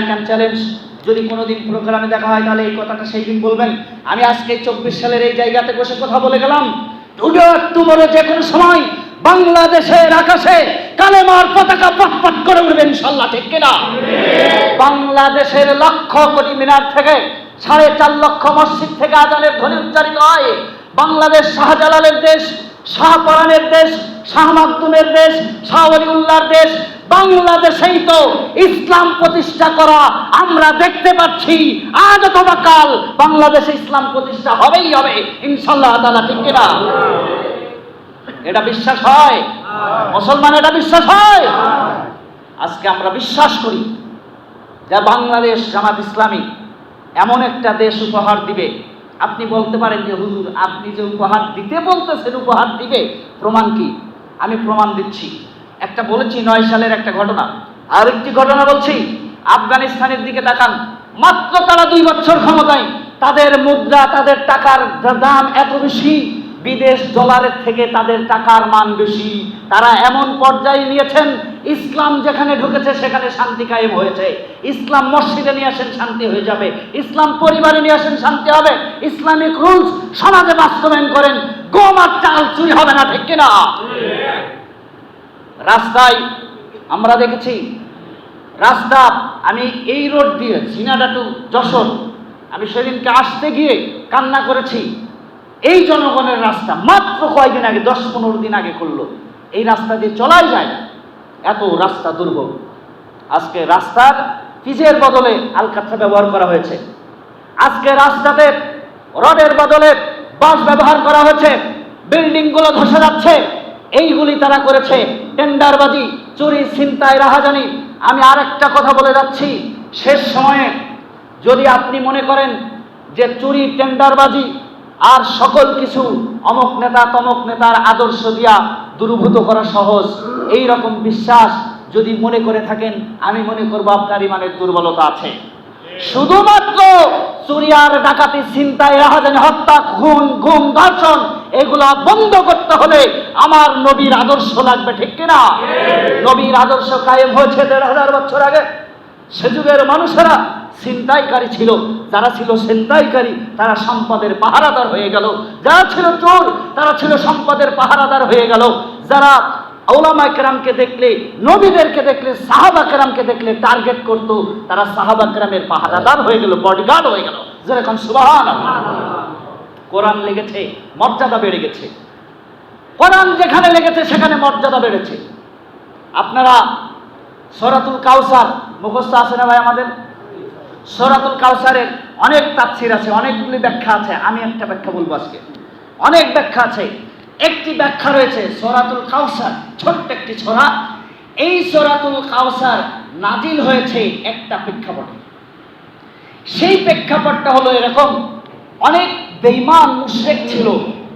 Challenge যদি কোনোদিন প্রোগ্রামে দেখা হয়, তাহলে এই কথাটা সেই দিন বলবেন। আমি আজকে চব্বিশ সালের এই জায়গাতে বসে কথা বলে গেলাম। টুডে অক্টোবরে যে কোনো সময় বাংলাদেশের আকাশে কালেমার পতাকা পটপট করে উঠবে ইনশাল্লাহ, ঠিক কিনা? বাংলাদেশের লক্ষ কোটি মিনার থেকে সাড়ে চার লক্ষ মসজিদ থেকে আজানের ধ্বনি উচ্চারিত হয়। বাংলাদেশ শাহজালালের দেশ, শাহপরানের দেশ, শাহ মাকদুমের দেশ, শাহ অলিউল্লাহর দেশ বাংলাদেশেই তো ইসলাম প্রতিষ্ঠা করা আমরা দেখতে পাচ্ছি। আজ অথবা কাল বাংলাদেশে ইসলাম প্রতিষ্ঠা হবেই হবে। ইনশাল্লাহ তালা ঠিক কিনা? এটা বিশ্বাস হয়? মুসলমান, এটা বিশ্বাস হয়? আজকে আমরা বিশ্বাস করি যা বাংলাদেশ জামাত ইসলামী এমন একটা দেশ উপহার দিবে। আপনি বলতে পারেন যে, হুজুর, আপনি যে উপহার দিতে বলতেছেন, উপহার দিবে, প্রমাণ কি? আমি প্রমাণ দিচ্ছি। একটা বলেছি নয় সালের একটা ঘটনা। আরেকটি ঘটনা বলছি, আফগানিস্তানের দিকে তাকান। মাত্র তারা দুই বছর ক্ষমতায়, তাদের মুদ্রা, তাদের টাকার দাম এত বেশি, বিদেশ ডলারের থেকে তাদের টাকার মান বেশি। তারা এমন পর্যায়ে নিয়েছেন, ইসলাম যেখানে ঢুকেছে সেখানে শান্তি কায়েম হয়েছে। ইসলাম মসজিদে নিয়ে আসেন শান্তি হয়ে যাবে। ইসলাম পরিবারে নিয়ে আসেন শান্তি হবে। ইসলামিক রুলস সমাজে বাস্তবায়ন করেন। গম আর চাল চুরি হবে না, ঠিক কিনা? রাস্তায় আমরা দেখেছি, রাস্তা, আমি এই রোড দিয়ে ঝিনাডা টু যশোর, আমি সেদিনকে আসতে গিয়ে কান্না করেছি। এই জনগণের রাস্তা মাত্র কয়েকদিন আগে, দশ পনেরো দিন আগে করল এই রাস্তা দিয়ে চলাই যায় এত রাস্তা দুর্ভোগ। আজকে রাস্তার পিচের বদলে আলকাত্রা ব্যবহার করা হয়েছে। আজকে রাস্তাতে রডের বদলে বাস ব্যবহার করা হয়েছে। বিল্ডিংগুলো ধসে যাচ্ছে। এইগুলি তারা করেছে। টেন্ডারবাজি, চুরি, ছিনতাই, রাহাজানি। আমি আরেকটা কথা বলে যাচ্ছি। শেষ সময়ে যদি আপনি মনে করেন যে চুরি, টেন্ডারবাজি আর সকল কিছু অমক নেতা তমক নেতার আদর্শ দিয়া দূরভূত করা সহজ এই রকম বিশ্বাস যদি মনে করে থাকেন, আমি মনে করব আপনার ইমানের দুর্বলতা আছে। শুধুমাত্র চুরি আর ডাকাতি চিন্তায় রাহাজানি, হত্যা, খুন, গুম, ধর্ষণ এগুলা বন্ধ করতে হলে আমার নবীর আদর্শ লাগবে ঠিক কিনা? নবীর আদর্শ কায়েম হয়েছে দেড় হাজার বছর আগে। সে যুগের মানুষেরা ছিনতাইকারী ছিল। যারা ছিল ছিনতাইকারী তারা সম্পদের পাহারাদার হয়ে গেল। যারা ছিল চোর তারা ছিল সম্পদের পাহারাদার হয়ে গেল। যারা ওলামা কেরামকে দেখলে নবীদেরকে দেখলে সাহাবা কেরামকে দেখলে টার্গেট করত তারা সাহাবা কেরামের পাহারাদার হয়ে গেল বডিগার্ড হয়ে গেল। যেরকম সুবাহান কোরআন লেগেছে, মর্যাদা বেড়ে গেছে। কোরআন যেখানে লেগেছে, সেখানে মর্যাদা বেড়েছে। আপনারা সরাতুল কাউসার, মুখস্থ আছে না ভাই আমাদের? সরাতুল কাউসারের অনেক তাফসির আছে, অনেকগুলি ব্যাখ্যা আছে। আমি একটা ব্যাখ্যা বলব আজকে। অনেক ব্যাখ্যা আছে। একটি ব্যাখ্যা রয়েছে, সরাতুল কাউসার, ছোট্ট একটি ছড়া এই সরাতুল কাউসার নাজিল হয়েছে একটা প্রেক্ষাপটে। সেই প্রেক্ষাপটটা হলো এরকম অনেক বেইমান মুশরেক ছিল।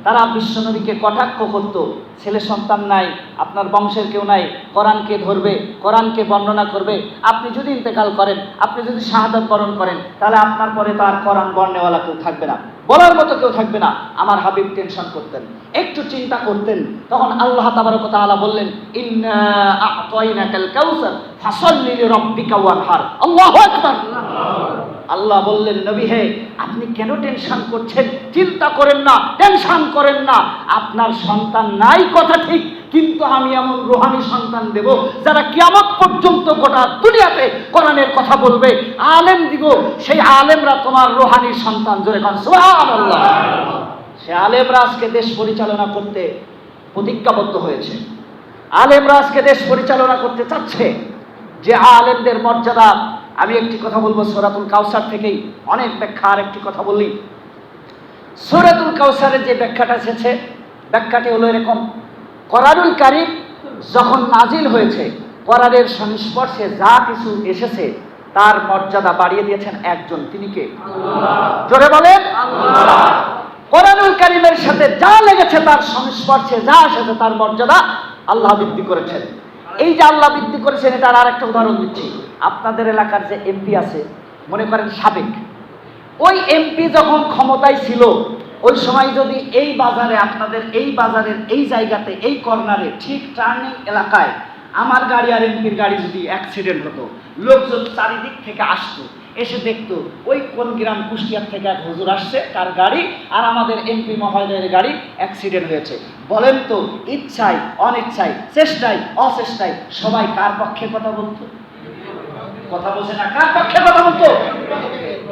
তারা বিশ্ব বিশ্বনবীকে কটাক্ষ করত, ছেলে সন্তান নাই, আপনার বংশের কেউ নাই কোরআনকে ধরবে কোরআনকে বর্ণনা করবে, আপনি যদি ইন্তেকাল করেন, আপনি যদি শাহাদত বরণ করেন, তাহলে আপনার পরে তো আর কোরআন বর্ণেওয়ালা কেউ থাকবে না। বলার মতো কেউ থাকবে না। আমার হাবিব টেনশন করতেন, একটু চিন্তা করতেন। তখন আল্লাহ তাবারক তাআলা বললেন, ইন্না আ'তাইনাকাল কাউসার ফাসাল্লি লিরাব্বিকা ওয়ানহার। আল্লাহু আল্লাহ বললেন, নবী হে, আপনি কেন টেনশন করছেন? চিন্তা করেন না, টেনশন করেন না। আপনার সন্তান নাই কথা ঠিক, কিন্তু আমি এমন রোহানি সন্তান দেব, যারা কিয়ামত পর্যন্ত গোটা দুনিয়াতে কোরআনের কথা বলবে। আলেম দিব, সেই আলেমরা তোমার রোহানি সন্তান। জোরে কান, সুবহানাল্লাহ। সে আলেমরা আজকে দেশ পরিচালনা করতে প্রতিজ্ঞাবদ্ধ হয়েছে। আলেমরা আজকে দেশ পরিচালনা করতে চাচ্ছে। যে আলেমদের মর্যাদা আমি একটি কথা বলব সরাতুল কাউসার থেকেই। অনেক ব্যাখ্যা আর একটি কথা বললি। সোরাতুল কাউসারের যে ব্যাখ্যাটা এসেছে ব্যাখ্যাটি হলো এরকম। করারুল কারিম যখন নাজিল হয়েছে করারের সংস্পর্শে যা কিছু এসেছে তার মর্যাদা বাড়িয়ে দিয়েছেন একজন তিনি কে? জোরে বলেন। কোরআনুল কারিমের সাথে যা লেগেছে তার সংস্পর্শে যা এসেছে তার মর্যাদা আল্লাহ বৃদ্ধি করেছেন। এই যে আল্লাহ বৃদ্ধি করেছেন এটার আর একটা উদাহরণ দিচ্ছি। আপনাদের এলাকার যে এমপি আছে, মনে করেন সাবেক, ওই এমপি যখন ক্ষমতায় ছিল, ওই সময় যদি এই বাজারে, আপনাদের এই বাজারের এই জায়গাতে, এই কর্নারে ঠিক টার্নিং এলাকায় আমার গাড়ি আর এমপির গাড়ি যদি অ্যাক্সিডেন্ট হতো, লোকজন চারিদিক থেকে আসতো, এসে দেখতো, ওই কোন গ্রাম কুষ্টিয়ার থেকে এক হুজুর আসছে, তার গাড়ি আর আমাদের এমপি মহোদয়ের গাড়ি অ্যাক্সিডেন্ট হয়েছে। বলেন তো, ইচ্ছায়, অনিচ্ছায়, চেষ্টায়, অচেষ্টায় সবাই কার পক্ষে কথা বলতো? কথা বলছে না। কার পক্ষে কথা বলতো?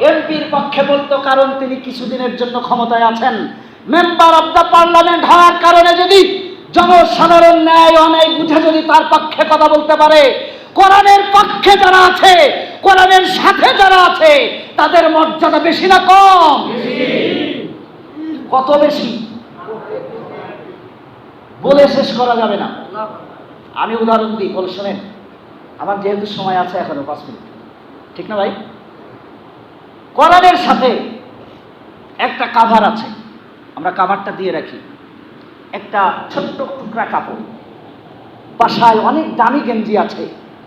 এমপির পক্ষে বলতো, কারণ তিনি কিছুদিনের জন্য ক্ষমতায় আছেন। মেম্বার অব দ্য পার্লামেন্ট হওয়ার কারণে যদি জনসাধারণ ন্যায় অন্যায় বুঝে যদি তার পক্ষে কথা বলতে পারে, কোরআনের পক্ষে যারা আছে, কোরআনের সাথে যারা আছে, তাদের মর্যাদা বেশি না কম? কত বেশি? বলে শেষ করা যাবে না। আমি উদাহরণ দিই, বলে, শোনেন। আমার যেহেতু সময় আছে এখনও, পাঁচ মিনিট। ঠিক না ভাই? কোরআনের সাথে একটা কাভার আছে, আমরা কাভারটা দিয়ে রাখি। একটা ছোট্ট টুকরা কাপড়। বাসায় অনেক দামি গেঞ্জি আছে,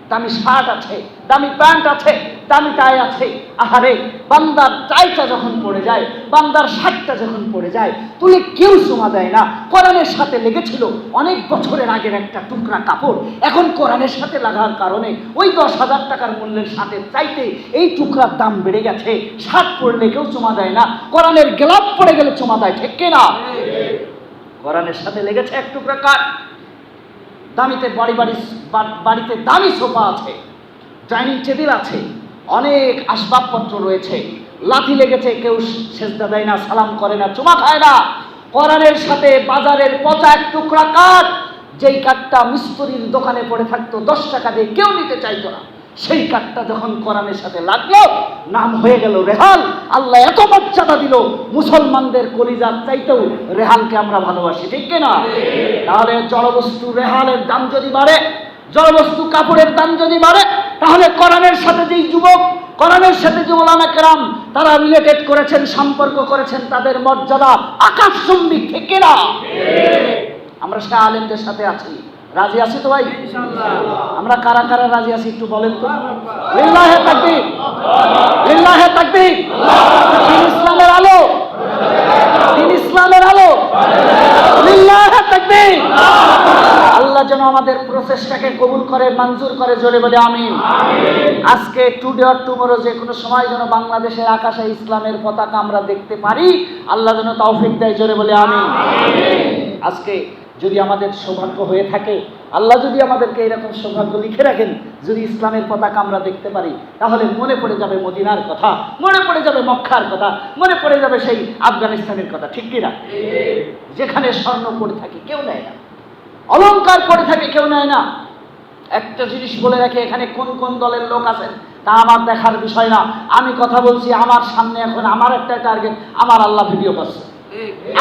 দামি শার্ট আছে, দামি প্যান্ট আছে। দামি আছে। আহারে, বান্দার টাইটা যখন পড়ে যায়, বান্দার শার্টটা যখন পড়ে যায়, তুলে কেউ চুমা দেয় না। কোরআনের সাথে লেগেছিল অনেক বছরের আগের একটা টুকরা কাপড়। এখন কোরআনের সাথে লাগার কারণে ওই দশ হাজার টাকার মূল্যের সাথে চাইতে এই টুকরার দাম বেড়ে গেছে। শার্ট পরলে কেউ চুমা দেয় না। কোরআনের গ্লাভ পড়ে গেলে চুমা দেয়, ঠিক কিনা? কোরআনের সাথে লেগেছে এক টুকরা কাঠ। দামিতে বাড়ি বাড়ি, বাড়িতে দামি সোফা আছে। ডাইনিং টেবিল আছে। অনেক আসবাবপত্র রয়েছে। লাথি লেগেছে, কেউ সেজদা দেয় না, সালাম করে না, চুমা খায় না। কোরআনের সাথে বাজারের পচা এক টুকরা কাঠ, যেই কাঠটা মিস্ত্রির দোকানে পড়ে থাকতো, দশ টাকা দিয়ে কেউ নিতে চাইতো না। সেই কাঠটা যখন কোরআনের সাথে লাগল, নাম হয়ে গেল রেহাল। আল্লাহ এত মর্যাদা দিল, মুসলমানদের কলিজার চাইতেও রেহালকে আমরা ভালোবাসি, ঠিক কিনা? তাহলে জড়বস্তু রেহালের দাম যদি বাড়ে, জড়বস্তু কাপড়ের দাম যদি বাড়ে, তাহলে কোরআনের সাথে যেই যুবক কোরআনের সাথে যে ওলামা কেরাম তারা রিলেটেড করেছেন সম্পর্ক করেছেন তাদের মর্যাদা আকাশচুম্বী ঠিক কিনা? আমরা সে আলেমদের সাথে আছি। রাজি আছি তো ভাই? আমরা কারা কারা রাজি আছি একটু বলেন তো? লিল্লাহে তাকবীর। লিল্লাহে তাকবীর। দিন ইসলামের আলো। দিন ইসলামের আলো। লিল্লাহে তাকবীর। আল্লাহ যেন আমাদের প্রচেষ্টাকে কবুল করে মঞ্জুর করে জোরে বলে আমিন। আজকে টুডে অর টুমোরো যে কোনো সময় যেন বাংলাদেশের আকাশে ইসলামের পতাকা আমরা দেখতে পারি আল্লাহ যেন তৌফিক দেয় জোরে বলে আমিন। আজকে যদি আমাদের সৌভাগ্য হয়ে থাকে আল্লাহ যদি আমাদেরকে এরকম সৌভাগ্য লিখে রাখেন যদি ইসলামের পতাকা আমরা দেখতে পারি তাহলে মনে পড়ে যাবে মদিনার কথা মনে পড়ে যাবে মক্কার কথা মনে পড়ে যাবে সেই আফগানিস্তানের কথা ঠিক কিনা? যেখানে স্বর্ণ পড়ে থাকে কেউ নেয় না। অলংকার পড়ে থাকে কেউ নেয় না। একটা জিনিস বলে রাখে, এখানে কোন কোন দলের লোক আছেন, তা আমার দেখার বিষয় না। আমি কথা বলছি, আমার সামনে এখন আমার একটা টার্গেট আমার আল্লাহ ভিডিও করছে।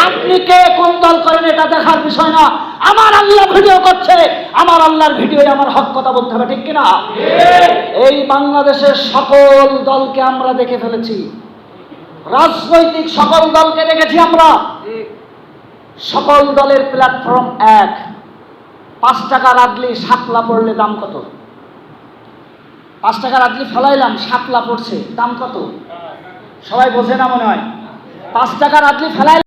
আপনি কে, কোন দল করেন, এটা দেখার বিষয় না। আমার আল্লাহ ভিডিও করছে, আমার আল্লাহর ভিডিও আমার হক কথা বলতে হবে, ঠিক কিনা? এই বাংলাদেশের সকল দলকে আমরা দেখে ফেলেছি। রাজনৈতিক সকল দলকে দেখেছি আমরা। সকল দলের প্ল্যাটফর্ম এক। পাঁচ টাকা রাখলে সাতলা পড়লে দাম কত? পাঁচ টাকা রাখলে ফেলাইলাম সাতলা পড়ছে, দাম কত? সবাই বোঝে না মনে হয়? পাঁচ টাকা রাখলে ফেলাই